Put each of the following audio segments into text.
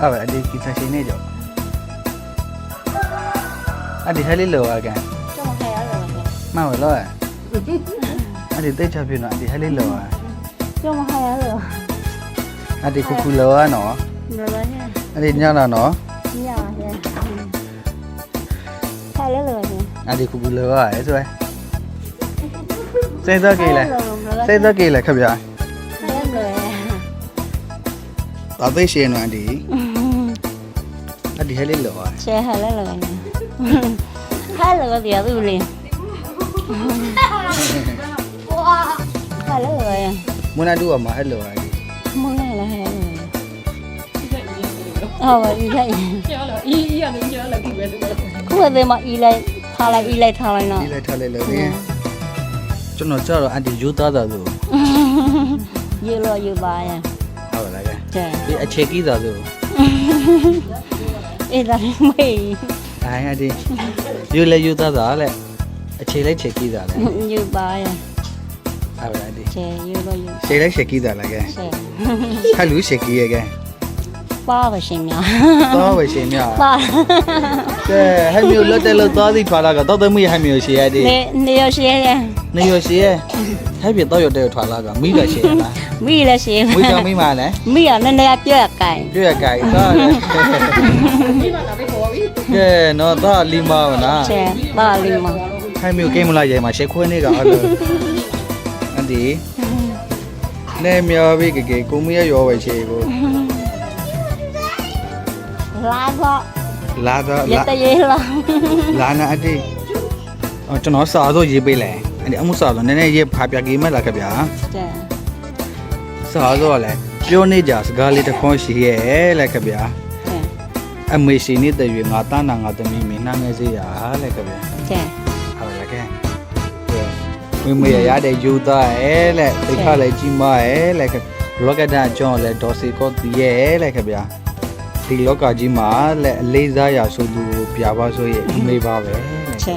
ဟုတ်အဒီကိစ္စရှိနေကြောအဒီဟဲလီလောအကန်ကျွန်မခဲရလောမဟုတ်လောအဒီတိတ်ချပြနော်အဒီဟဲလီလောကျွန်မခဲရလောအဒီခုခုလောနော်လောလောညအဒီညလာနော်ညပါရဲ့ခဲရလောညအဒီခုခုလောရဲဆိုရဲစိတ်တော့ကြည်လဲစိတ်တော့ကြည်လဲခဗျာခဲရလောသာသိရှင်နော်အဒီ ဒီဟဲလေးလော် Che hello lo nè. Hello thì ở đâu liền. Hello rồi. မွန်းနာတူအောင်မအဲ့လော်ဟာဒီ Muốn này là hello. Ờ vậy đi thấy. ပြောလို့အီးအီးကလည်းပြောလို့ဒီပဲလို့ Khu về mà y lại thà lại y lại thà lại nó. ဒီလိုက်ထားလိုက်လို့လေကျွန်တော်ကြတော့အန်တီယူသားတာဆို Dư lo dư bà nha. ဟုတ်လားကဲ Che. ဒီအခြေကြီးတာဆို အေးဒါလေးမေးအဲအဒီယူလဲယူသားတာလေအခြေလိုက်ခြေကြီးတာလေရေပါရဲ့ဟုတ်ပါလားဒီကျဲရေလို့ရေခြေလိုက်ခြေကြီးတာလားကဲကျဲခက်လူခြေကြီးရဲ့ကဲပါပါရှင်များတော့ပဲရှင်မြပါကဲဟဲ့မျိုးလက်တက်လို့သွားသည်ထွာလာကတော့သမီးဟဲ့မျိုးရှေရတဲ့နေနေရရှိရဲ့ နေရရှေရဟဲ့ပြတော့ရတဲ့ထွာလာကမိကရှေရလားမိလည်းရှိမိကမိမလဲမိရနည်းနည်းပြက်ကင်တွေ့ရကြိုက်တော့လေမိမလာပြီးခေါ်ပြီကဲတော့တော့လီမာဝနာကျဲပါလိမဟဲ့မျိုးကိမလာရဲမှာရှေခွဲနေကအဲ့လိုအန်ဒီနေမြော်ပြီကကေကိုမရရောဝဲရှေကိုလာတော့လာတော့ရလာတရေလာလာနာအတိအော်ကျွန်တော်စာဆိုရေးပေးလဲ အဲ့ဒီအမှုစာဆိုနည်းနည်းရေးဖာပြကြီးမဲ့လားခင်ဗျာကျဲစာဆိုလဲပြောနေကြစကားလေးတစ်ခွန်းရှိရဲ့လဲခင်ဗျာကျဲအမေရှိနေတဲ့ရွေငါတန်းနာငါသမီးမင်းနှမ်းငယ်စေးရလဲခင်ဗျာကျဲဟုတ်လားကဲကဲမမေရရတဲ့ယူသားရဲ့လဲသိခလဲကြီးမရဲ့လဲခင်လောကဒဂျွန်လဲဒေါ်စီကောတီရဲ့လဲခင်ဗျာဒီလောကကြီးမှာလဲအလေးစားရာဆိုသူကိုပြပါဆိုရဲ့အမေပါပဲလဲကျဲ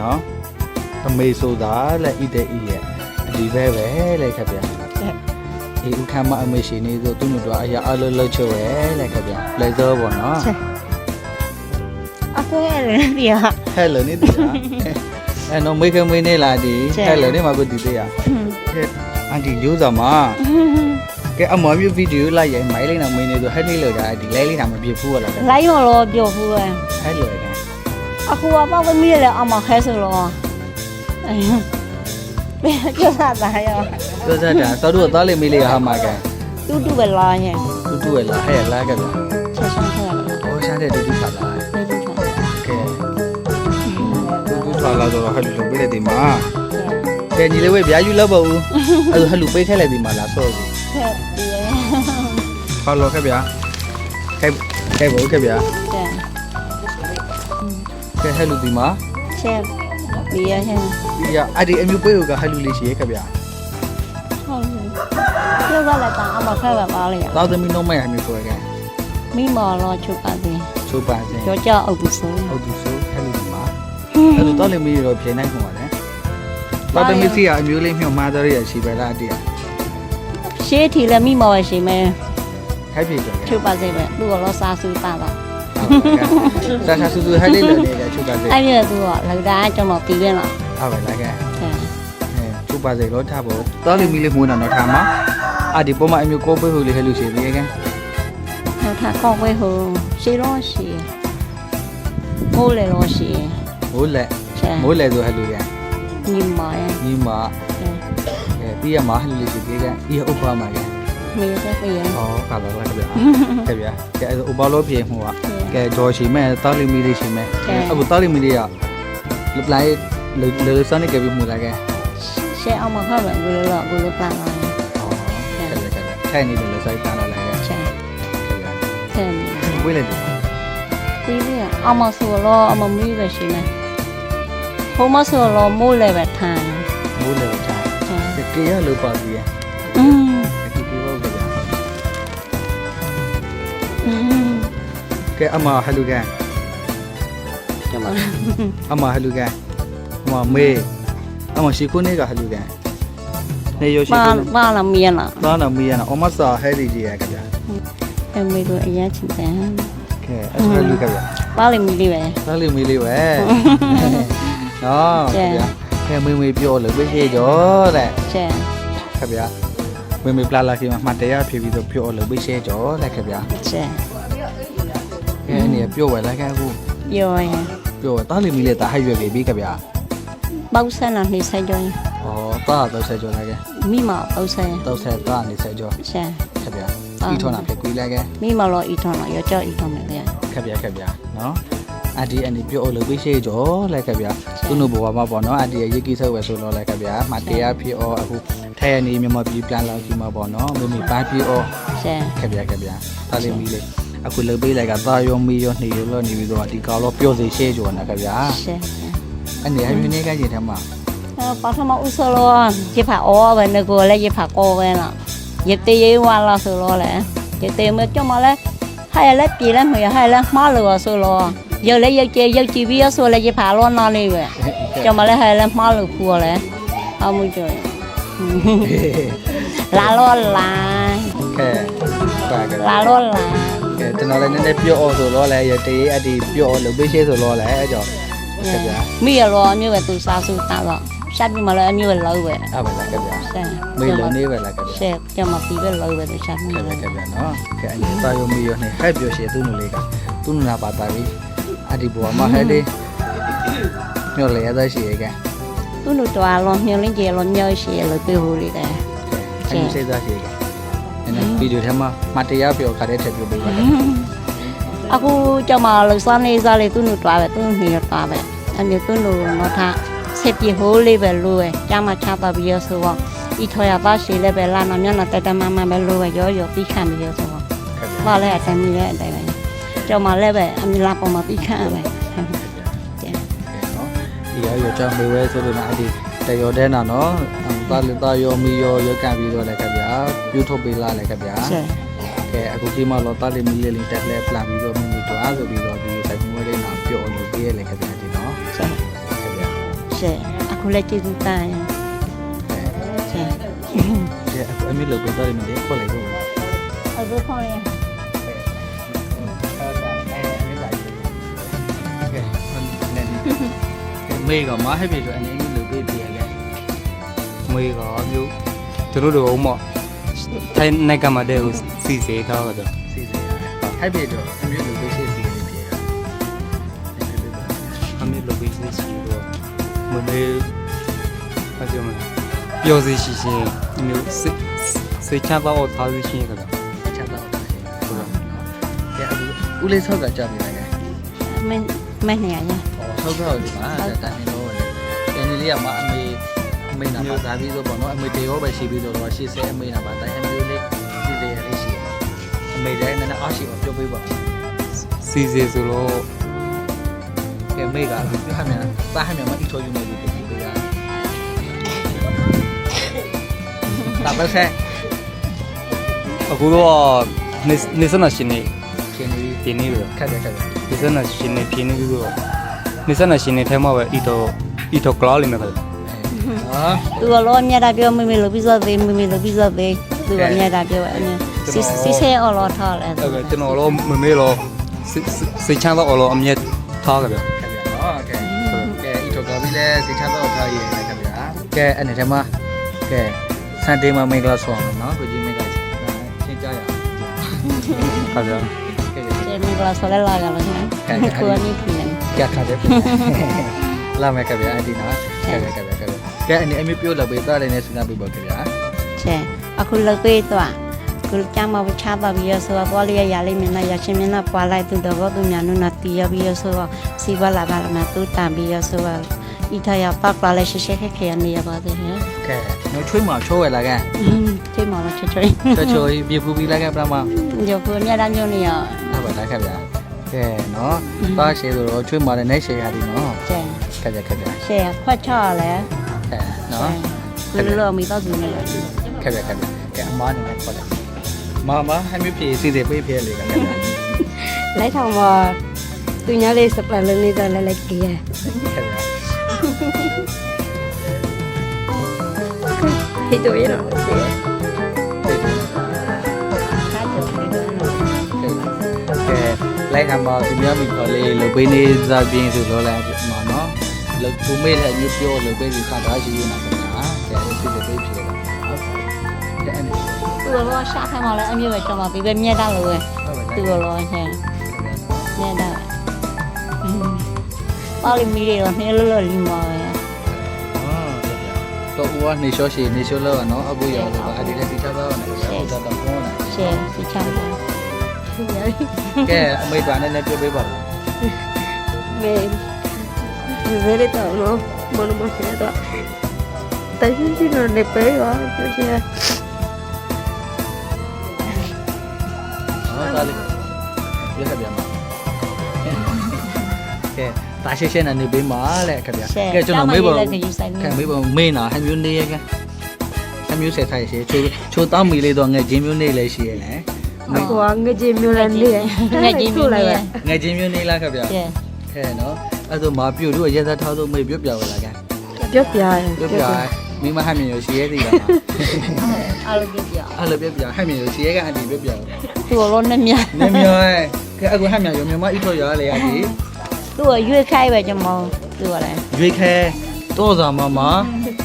နော် အမေဆိုတာလက်ဣတဲ့ဤရဲ့အဒီပဲပဲလေခက်ဗျာကျဲဒီဥခမ်းမအမေရှင်နေဆိုသူ့တို့အရာအလုံးလုံးချွဲလေခက်ဗျာလေဇောပေါ့နော်အခုလည်းပြဟဲ့လိုနေဒီလားအဲ့တော့မေခမွေးနေလာဒီဟဲ့လိုနေမှာကိုဒီသေးရအန်တီရိုးစာမှာကဲအမော်မျိုးဗီဒီယိုလိုက်ရင်မိုင်းလေးနာမွေးနေဆိုဟဲ့လေးလောကဒီလဲလေးနာမပြဘူးလားလိုက်ရောတော့ပြောဘူးပဲဟဲ့လိုကဲအခုကပေါ့သမီးလည်းအမခဲဆိုတော့အဲ ဘယ်ကြောက်တာရောပြောစတာတော်တို့သားလေးမေးလေးဟာမှာကဲတူတူပဲလာရင်တူတူရဲ့လားဟဲ့လားကဲဗျာဆက်ဆုံးခဲ့တယ်ဟောရှာတဲ့တူတူခါလားဘယ်လိုချောကဲတူတူထွာလာတော့ဟဲ့လူပေးလိုက်ဒီမှာကဲညီလေးဝဲဗျာယူလောက်ပါဦးအဲ့ဒါဟဲ့လူပေးခဲလိုက်ဒီမှာလားဆော့ဘူးဆက်ဒီရဲ့ဟောလောခဲ့ဗျာခဲခဲဘူးခဲ့ဗျာတဲ့ကဲဟဲ့လူဒီမှာဆက် ဒီရဲ့ဟဲ့ဒီရအဲ့ဒီအမျိုးပေးကဟဲ့လူလေးရှိရဲ့ခဲ့ဗျာဟုတ်ပြောကလည်းတာအမခဲပဲပါလေသောသမီးနှုံးမဲ့အမျိုးဆိုရဲမိမော်တော့ချုပ်ပါသေးချိုးပါစင်ကြောကြအုပ်ဘူးဆိုဟုတ်သူဆိုဟဲ့လူဒီမှာအဲ့ဒါတော့လေမီရောပြင်နိုင်ခွန်ပါလေသောသမီးစီကအမျိုးလေးမြှော်မားတော်ရရှိပဲလားတည်းရှေးထီလည်းမိမော်ရှိမယ်ဟဲ့ပြေကြတယ်ချုပ်ပါစေပဲသူ့ကတော့စားစုတာပါ ဆာဆာဆူဆူဟဲ့လေးလည်းနေတယ်ချိုးပါစေအဲ့ပြသူကလောက်တာကျွန်တော်ပြီးပြန်လာဟုတ်ပါလားကဲတဲ့အဲချိုးပါစေတော့ထားဖို့တော်လီမီလေးမွေးတော့ထားမှာအာဒီပေါ်မှာအမျိုးကိုပေးဖို့လေးဟဲ့လူရှိသေးရဲ့ကဲဟိုထားကောက်ဝဲဟိုရှေးတော့ရှေးမိုးလေတော့ရှေးမိုးလက်ချဲမိုးလက်ဆိုဟဲ့လူကညီမရဲ့ညီမအဲပြီးရမှာဟဲ့လူရှိသေးကဤဥပ္ပါမှာကဲ မေးတဲ့ပြေဩခါလာလာကဗျာကဲဗျာကဲအဲ့ဥပ္ပါလို့ပြေမှုကကဲဂျော်ရှိမဲ့တော်လီမီလေးရှိမဲ့အခုတော်လီမီလေးကလပလိုက်လေလေစနေကပြီးမှုလာကဲရှေးအောင်မဖတ်ပဲဘယ်လိုလဲဘယ်လို plan လာလဲဩကဲကဲထိုင်နေတယ်လေစိုက်တာလာကဲချဲကဲဗျာတဲ့ဝေးလိုက်တယ်ပြီးပြီအမဆိုတော့အမမီးပဲရှိနေဟိုမဆိုတော့မိုးလေပဲထန်မိုးလက်ထားချဲကဲရလို့ပါပြီอืมအခု ကဲအမဟဲ့လူကဲကျွန်မအမဟလူကန်အမမေးအမရှိခုနေကဟလူကန်နေရရှိပါခုပါလာမီးလားသားနာမီးရနာအမစာဟဲဒီကြီးရကြဗျာအမေတို့အရင်ချင်တယ်ကဲအဲ့ဒါလူခင်ဗျာပါလိမီလေးပဲသားလေးမီးလေးပဲနော်ခင်ဗျာကဲမွေမွေပြောလို့ပြည့်ကြောတဲ့ကျဲခင်ဗျာ မွေမွေပလာလာခင်မှာမှတ်တရားဖြစ်ပြီးတော့ပြောလို့ပြည့်ကြောတဲ့ခင်ဗျာကျဲကဲအနေပြောဝယ်လိုက်ခဲ့အခုပြောရင်ပြောသားလေးမီးလေးတာဟိုက်ရွယ်ပြီခင်ဗျာပေါက်ဆန်းတော့နေဆိုင်ကြောင်းဩသားတော့ဆက်ကြောလိုက်ခဲ့မိမပေါက်ဆန်းတော့ဆက်သားနေဆက်ကြောကျဲခင်ဗျာပြီးထောင်းတာဖြစ်ကွေးလိုက်ခဲ့မိမလောဤထွန်တော့ရောကြောဤထွန်မယ်လေခက်ဗျာခက်ဗျာနော်အဒီအန်ဒီပြောလို့ပြရှိကြောလဲခက်ဗျာသူ့နဘဝမှာပေါ့နော်အဒီရဲ့ရေကိဆောက်ပဲဆိုတော့လဲခက်ဗျာမတရားဖြစ်အောအခု ထဲရနေမြန်မာပြည်ပြန်လာကြည့်မှာပေါ့နော်မိမိပါဖြစ်အောကျဲခက်ဗျာခက်ဗျာဒါလေးမီလေးအခုလုပ်ပေးလိုက်ကသားရောမီရောနေရောလို့နေပြီးတော့ဒီကောင်တော့ပြောစီရှေ့ကြောနာခက်ဗျာကျဲအနေဟမြနေကကြီးထဲမှာအဲပထမဥစလောရေဖာအောပဲငကိုလည်းရေဖာကောပဲလားရေတေးဝါလာဆိုလို့လေရေတေးမကြောမလဲဟဲ့လည်းပြေလည်းမရဟဲ့လည်းမှားလို့ဆိုလို့ရုပ်လည်းရုပ်ကြရုပ်ကြည့်ပြီးဆိုလည်းရေဖာလောနာလေးပဲကြောမလဲဟဲ့လည်းမှားလို့ဖူလေအမှုကြော လာလောလာခဲပါကဲလာလောလာကဲကျွန်တော်လည်းနည်းနည်းပြောအောဆိုတော့လဲရတေးအဒီပြောလို့ပြရှိဆိုတော့လဲအဲ့ကြောခက်ဗျာမိရလောအမျိုးပဲသူစားစုတာတော့ရှာပြီးမှလည်းအမျိုးပဲလောက်ပဲအဲ့ပါလားခက်ဗျာဆန်မေးလို့နေပဲလားခက်ဗျာ ရှက်ကြောမပြီးပဲလောက်ပဲသူရှာပြီးကဲမှလည်းကဲဗျာနော်ကဲအနေတာယုံမီယောနဲ့ဟဲ့ပြောရှေသူ့နူလေးကသူ့နူနာပါတာပြီအဒီဘောမှာဟဲ့လေးညော်လေရတဲ့ရှိရကဲ သူ့လူတော်လောမျောလင်းကြလောမျောရှိရလို့ပြေဟူလေးတယ်အဒီစိတ်သားရှိရကဲအဲ့ဗီဒီယိုထဲမှာမတရားပြောခါတဲ့ထည့်ပြပေးပါလားအခုကြောင်မလို့စားနေစားလေသူ့လူတော်ပဲသူ့နေရတာပဲအမျိုးသူ့လူတော့ထားဆက်ပြေဟိုးလေးပဲလို့ပဲကြာမချတာပြီးရဆိုတော့ဤထော်ရပါရှိလည်းပဲလာနမျက်နှာတက်တက်မမပဲလို့ပဲရောရောပြီးခံပြီးရဆိုတော့ခက်ဗျာဘာလဲအတိုင်းကြီးလည်းအတိုင်းပဲကြောင်မလည်းပဲအမြလာပေါ်မှာပြီးခံရမယ်ကဲနော်ဒီ ရောရောကြောင့်မေဝဲဆိုလို့နာအဒီတရောတဲ့နာနော်တာလတာယောမီယောရကန်ပြီးတော့လည်းခက်ဗျာပြုထုတ်ပေးလာလည်းခက်ဗျာဆက်ကဲအခုဒီမှာတော့တာလီမီလေးလေးတက်လဲပလန်ပြီးတော့မိမိတော့ဆိုပြီးတော့ဒီဆိုင်မွေးလေးနာပြောလို့ပေးရလေခက်ဗျာဒီနော်ဆက်ခက်ဗျာဆက်အခုလည်းကျေးဇူးတန်ရကဲဆက်ကဲအခုအမေလို့ပြောတယ်မလေးခေါ်လိုက်တော့အခုခေါ်ရင် မေကမဟဲ့ပြီဆိုအနေနဲ့လုပ်ပေးပြရခဲ့မွေးကမျိုးသူတို့တို့အမော့ထိုင်းနိုင်ကမှာတဲ့ကိုစီစေထားတော့စီစဉ်ဟဲ့ပြီတော့အမျိုးလုပ်ပေးစီစဉ်နေပြရအမေလိုပြီးစီစီတော့မမေဘာကြောင့်မလဲပျော်စီရှိရှင်မျိုးစိစိတ်ချတော့ထားစီရှင်ကဗျာချက်တော့ဟုတ်ပါကဲအခုဦးလေးဆောက်ကကြောက်နေတယ်ကဲမင်းမင်းနေရရဆောက်တော့ဒီမှာတန် နေတော့တယ်ဒီလေးကမအမေအမေနာပါသားပြီးတော့ပေါ့နော်အမေတေရောပဲရှိပြီးတော့80အမေနာပါတိုင်းအမျိုးလေးစီစဉ်ရလေးရှိအမေတိုင်းနဲ့အားရှိအောင်ပြောပေးပါစီစေဆိုတော့ကဲမေကပြောဟမ်းမြန်တာဟမ်းမြန်မအီထိုယူနေပြီပြောပြရတာပဲဆဲအခုတော့နေနေစနရှင်နေရှင်နေပြင်းနေပြီခက်တယ်ခက်တယ်နေစနရှင်နေပြင်းနေပြီးတော့နေစနရှင်နေထဲမှာပဲအီတော့ အီတော့ကလောလိမ့်မယ်ဗျာဟာသူကလောအမြတ်တာပြောမိမိလိုပြီးစောသေးမိမိလိုပြီးစောသေးသူကအမြတ်တာပြောအမြတ်စီစီဆဲအော်လောထားလဲအဲ့ဒါကျွန်တော်တော့မမေတော့စိတ်ချတော့တော့အမျက်ထားကြဗျာခက်တယ်နော်ကဲကဲအီထိုကပြီးလဲစိတ်ချတော့ထားရည်ခက်ဗျာကဲအဲ့နဲ့တမကဲစန်ဒေးမမင်္ဂလာဆောင်နော်ကိုကြီးမင်္ဂလာရှင်းကြရအောင်ဟုတ်ဗျာကဲကျေမင်္ဂလာဆောလဲလာကြလို့နော်ကိုအနိဖိနေကဲခါတယ် လာမယ်ခက်ဗျာအဲ့ဒီနော်ကဲကဲကဲကဲကဲအနေအမျိုးပြောလို့ပေးသားတယ်နဲ့စဉ်းစားပြပါခက်ဗျာချဲအခုလုတ်ပေးတော့ကုလချမဝချပါပြီးရဆိုတော့လေးရလေးမင်းရချင်းမင်းပွာလိုက်သူတော့သူမြန်နုနာတီရပြီးရဆိုတော့စီဘလာကလည်းမသူတန်ပြီးရဆိုတော့ဤထရပတ်ပါလဲရှိရှိခက်ခဲနေရပါတယ်ဟဲ့ကဲနော်ချွေးမှာချိုးဝယ်လာကန်ဒီမှာချွတ်ချွတ်ချွေးချိုးပြေဖူပြီးလာကန်ပြမဒီကိုမြတ်တမ်းညနေရဟုတ်ပါလားခက်ဗျာကဲနော်သားရှေဆိုတော့ချွေးမှာလည်းနိုင်ရှေရသည်နော်ကျဲ ခက်ကြခက်ကြရှေ့ခွက်ချလဲကဲနော်သူလိုမိတော့သူနေတယ်ခက်ကြခက်ကြကဲအမားနေနဲ့ခေါ်တယ်မမဟမ်းမပြေစီစီပေးပြေလေကဗျာလိုက်ထောင်မှာသူညာလေးစပယ်လုံးလေးတော့လည်းလိုက်ကြည့်ရခက်ဗျာဟိတ်တော့ရတော့ခါကျတယ်ကဲလိုက်အမသူများမိခေါ်လေးလုတ်ပေးနေစားပြင်းဆိုတော့လဲမနော် လုတ်သူမေးတဲ့အမျိုးပြောလုတ်ပေးစီခါသားရှိနေတာခင်ဗျာကဲဒီလိုပေးဖြစ်တော့ဟုတ်ကဲအဲ့ဒီသူတော့ရှာခိုင်းမှလည်းအမျိုးပဲကြောက်မှပြီးပဲမြက်တာလို့ပဲဟုတ်ပါသူလားတော့ဟဲ့မြက်တာပါလိမီတွေတော့နှဲလို့လို့လီမော်ပဲတော့ဦးကနေလျှော့ရှိနေလျှော့လောက်နော်အခုရောက်တော့အဒီလည်းတိချပါတော့နော်တော့တော့ပေါ်လာရှယ်စီချမ်းပါကဲအမိတ်ပါနဲ့လည်းပြပေးပါဦးမေ ဝေရတော့နော်မနမခဲတော့တရင်ဒီနော်နေပဲရောပြည့်ဟောဒါလေးပြခဲ့ပြန်ပါကဲတာရှင်းရှင်းနေပေးပါလေခင်ဗျာကဲကျွန်တော်မေးပါလည်းခယူဆိုင်ကဲမျိုးမေးပါမေးနာဟမျိုးနေရကဟမျိုးဆက်ထိုင်ရှိချိုးချိုးတောင်းမီလေးတော့ငယ်ချင်းမျိုးနေလည်းရှိရလေဟိုငကြမျိုးလည်းနေငယ်ချင်းမျိုးနဲ့ငယ်ချင်းမျိုးနေလားခင်ဗျာရှယ်ကဲနော် အဲ့ဒါမပြူတို့ရက်သက်ထားလို့မေးပြပြလာကဲပြောပြရပြပြမိမဟမ်းမျိုးရှိရသေးလားအားလုံးပြပြအဲ့လိုပြပြဟမ်းမျိုးရှိရကအတီပြပြသူတော့နှမြနေမျိုးကဲအခုဟမ်းမျိုးမျိုးမအီတော့ရလေအတီသူကရွေးခိုင်းပဲကျွန်မသူကလည်းရွေးခဲတော့စာမမ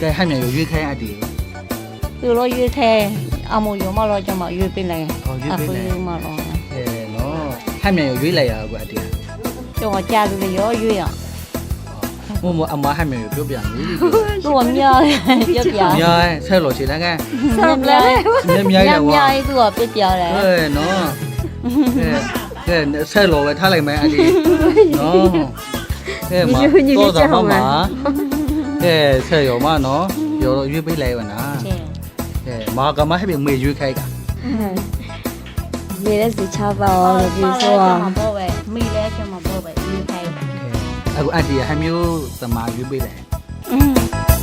ကဲဟမ်းမျိုးရွေးခဲအတီသူတော့ရွေးခဲအမို့ရောမလို့ကျွန်မရွေးပေးလိုက်အခုရွေးမလို့ကဲနော်ဟမ်းမျိုးရွေးလိုက်ရအခုအတီကျွန်တော် ကြားလို့ရောရွေးရမမအမဟမ်းမျိုးပြပြနေသူကမြောက်ပြပြညာဆဲလို့ရှိတယ်ကဲဆက်ပြလဲမြမြရညဝါမြိုင်သူကပြပြတယ်ဟဲ့နော်ကဲကဲဆဲလို့ပဲထားလိုက်မယ်အတီနော်ကဲမတော့စာမမကဲဆဲရောမနော်ရောရွေးပေးလိုက်ပါနာရှယ်ကဲမာကမဟဲ့ပြီမေရွေးခိုက်က မေလည်းစီချပါအောင်လို့ပြောဆိုဆိုမပေါ်ပဲမိလဲကျွန်မပေါ်ပဲရွေးခိုင်းအခုအတီဟမျိုးသမာရွေးပေးလိုက်อืม